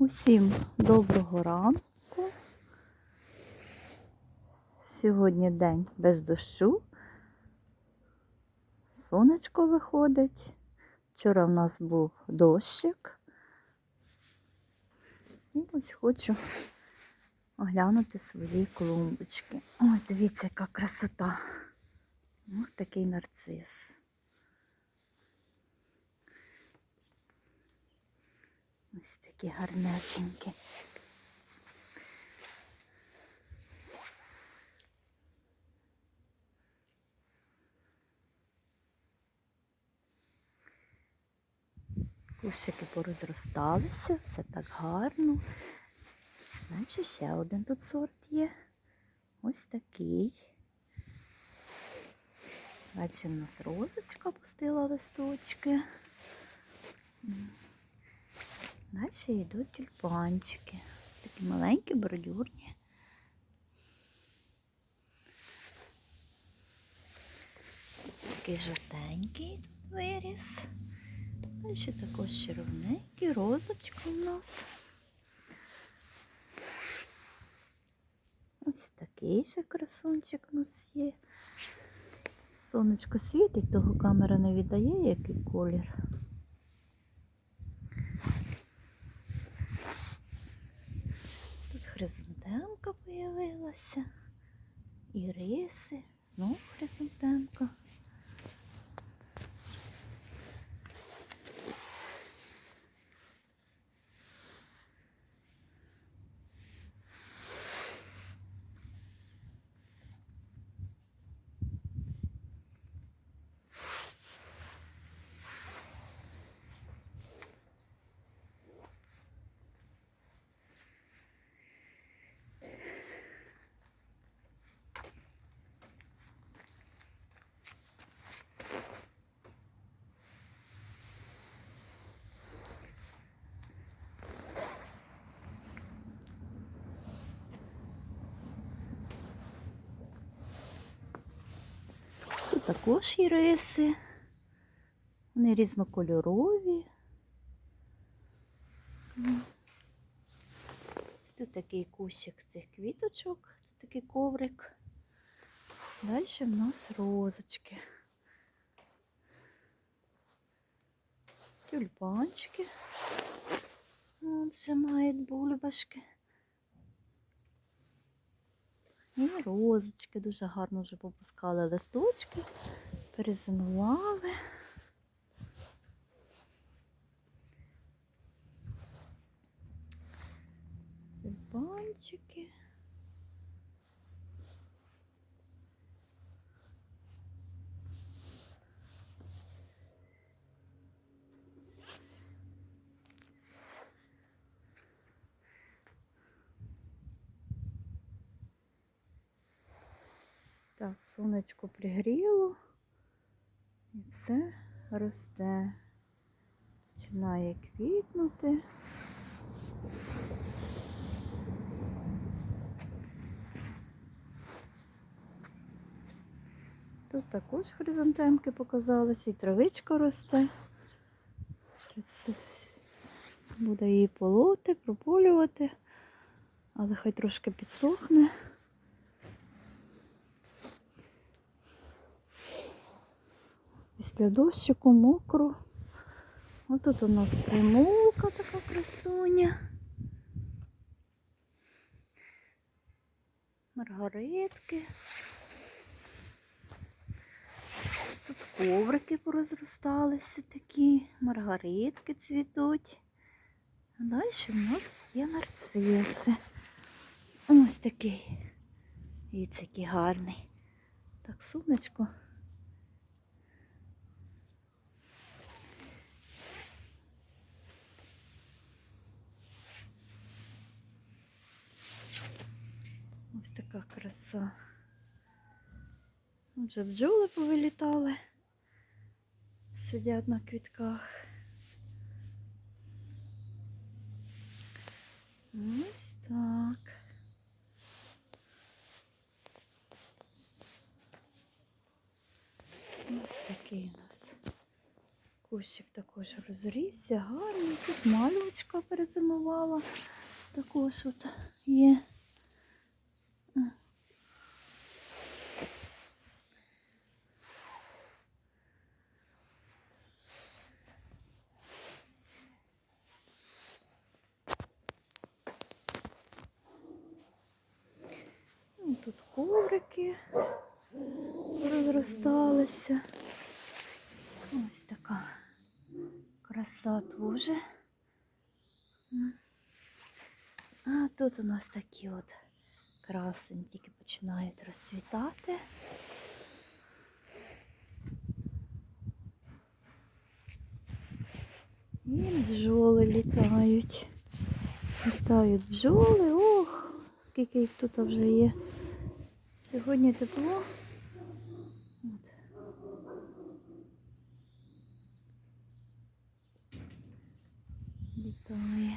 Усім доброго ранку. Сьогодні день без дощу. Сонечко виходить. Вчора в нас був дощик. І ось хочу оглянути свої клумбочки. Ось дивіться, яка красота. Ось такий нарцис. Ось такі гарнесенькі. Кущики порозросталися, все так гарно. Значить, ще один тут сорт є. Ось такий. Далі в нас розочка пустила листочки. Далі йдуть тюльпанчики. Такі маленькі, бордюрні. Такий жовтенький тут виріс. Далі також червоненький, розочка у нас. Ось такий ще красунчик у нас є. Сонечко світить, того камера не віддає, який колір. Хризантемка появилася. І риси, знову хризантемка. Тут також є риси. Вони різнокольорові. Тут такий кущик цих квіточок, це такий коврик. Далі в нас розочки. Тюльпанчики. От вже мають бульбашки. І розочки дуже гарно вже попускали листочки, перезимували. Тюльпанчики. Так, сонечко пригріло і все росте. Починає квітнути. Тут також хризантемки показалися, і травичка росте. Все буде її полоти, прополювати, але хай трошки підсохне. Після дощику мокро. Ось тут у нас примулка така красуня. Маргаритки. Тут коврики порозросталися такі, маргаритки цвітуть. А далі в нас є нарциси. Ось такий. Дивіться, який гарний. Так, сонечко. Ось така краса. Вже бджоли повилітали, сидять на квітках. Ось так. Ось такий у нас кущик також розрісся, гарний. Тут мальвочка перезимувала. Також от є. Ну, Тут коврики розросталися. Ось така краса дуже. А тут у нас такі от красені тільки починають розцвітати. І бджоли літають. Літають бджоли. Ох, скільки їх тут вже є. Сьогодні тепло. От. Літає.